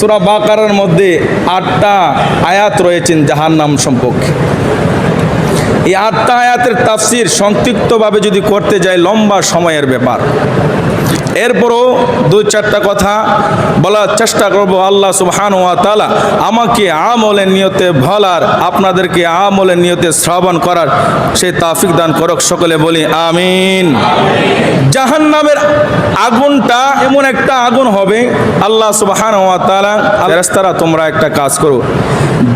সুরা বাকারের মধ্যে আটটা আয়াত রয়েছেন জাহান্নাম সম্পর্কে। এই আটটা আয়াতের তাফসির সংক্ষিপ্তভাবে যদি করতে যায় লম্বা সময়ের ব্যাপার। এরপরও দুই চারটা কথা বলার চেষ্টা করব আল্লাহ সুবহান ওয়া তালা আমাকে আমলের নিয়তে ভলার আপনাদেরকে আমলের নিয়তে শ্রবণ করার সেই তাফিক দান করক, সকলে বলি আমিন। জাহান্নামের আগুনটা এমন একটা আগুন হবে, আল্লাহ সুবহান ওয়া তাআলা ফেরেশতারা তোমরা একটা কাজ করো,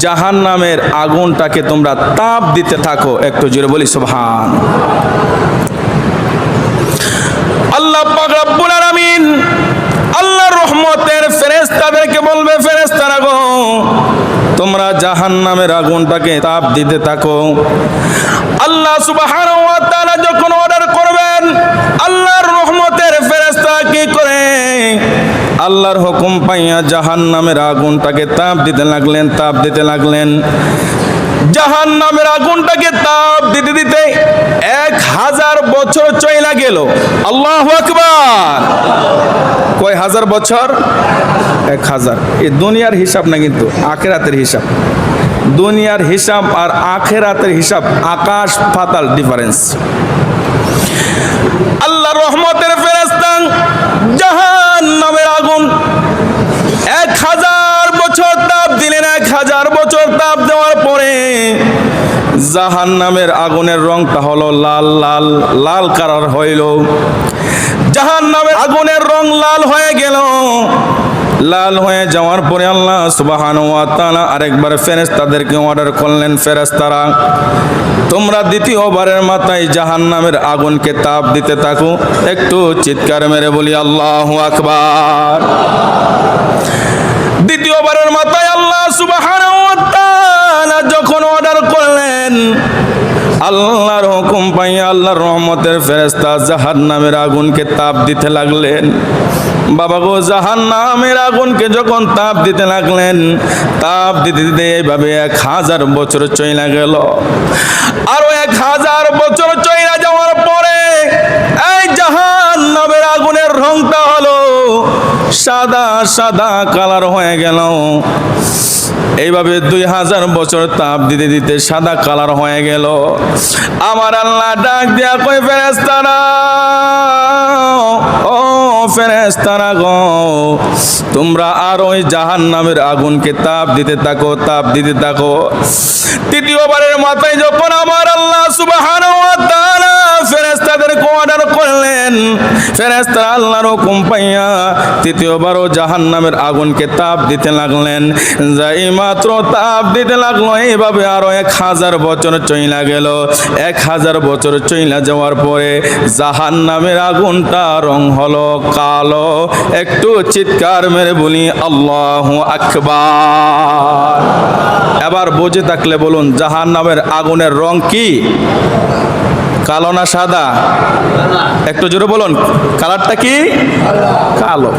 জাহান্নামের আগুনটাকে তোমরা তাপ দিতে থাকো, একটু জোরে বলি সুবহান। অর্ডার করবেন, আল্লাহর রহমতের ফেরেশতা কি করে? আল্লাহর হুকুম পাইয়া জাহান্নামের আগুনটাকে তাপ দিতে লাগলেন, তাপ দিতে লাগলেন। জাহান নামের আগুনটাকে তাপ দিতে দিতে গেল। আল্লাহ আকবার। কয় হাজার বছর? এক হাজার। এই দুনিয়ার হিসাব না কিন্তু আখেরাতের হিসাব। দুনিয়ার হিসাব আর আখেরাতের হিসাব আকাশ পাতাল ডিফারেন্স আল্লাহ রহমতের ফেরেস্তান জাহান নামের আগুন। এক হাজার বছর তাপ দিলেন, এক হাজার বছর তাপ দেওয়ার পরে জাহান নামের আগুনের রংটা হলো লাল লাল লাল কালার হইল। জাহান নামের আগুনের রং লাল হয়ে গেল। লাল হয়ে যাওয়ার পরে আল্লাহ সুবাহান ওয়া তাআলা আরেকবার ফেরেশতাদেরকে অর্ডার করলেন, ফেরেশতারা, তোমরা দ্বিতীয়বারের মাথায় জাহান্নামের আগুনকে তাপ দিতে থাকো। একটু চিৎকার মেরে বলি, আল্লাহু আকবার দ্বিতীয়বারের মাথায় আল্লাহ সুবহানাহু ওয়া তাআলা যখন অর্ডার করলেন আল্লাহর হুকুম পাইয়া আল্লাহর রহমতের ফেরেস্তা জাহান নামের আগুনকে তাপ দিতে লাগলেন। বাবা গো জাহান নামের আগুনকে যখন তাপ দিতে লাগলেন, তাপ দিতে দিতে এইভাবে এক হাজার বছর চইলা গেল। আরও এক হাজার বছর চইলা যাওয়ার পরে এই জাহান নামের আগুনের রংটা হলো সাদা সাদা কালার হয়ে গেল। এইভাবে দুই হাজার বছর তাপ দিতে দিতে সাদা কালার হয়ে গেল। আমার আল্লাহ ডাক দিয়া কই ফেরেস্তারা ও ফেরেস্তারা গো, তোমরা আর ওই জাহান নামের আগুনকে তাপ দিতে থাকো, তাপ দিতে থাকো। তৃতীয়বারের মাথায় যখন আমার আল্লাহ সুবহানাহু ওয়া তাআলা ফেরেস্তাদেরকে অর্ডার করলেন ফেরেস্তারা আল্লাহর হুকুম পাইয়া তৃতীয়বারও জাহান্নামের আগুনকে তাপ দিতে লাগলেন। যাই মাত্র তাপ দিতে লাগল, এইভাবে আরও এক হাজার বছর চইলা গেল। এক হাজার বছর চইলা যাওয়ার পরে জাহান্নামের আগুনটা রং হলো কালো। একটু চিৎকার মেরে বলি, আল্লাহ আকবার। এবার বুঝে থাকলে বলুন, জাহান্নামের আগুনের রং কি? কালো না সাদা? একটু জোরে বলুন কালারটা কি? কালো।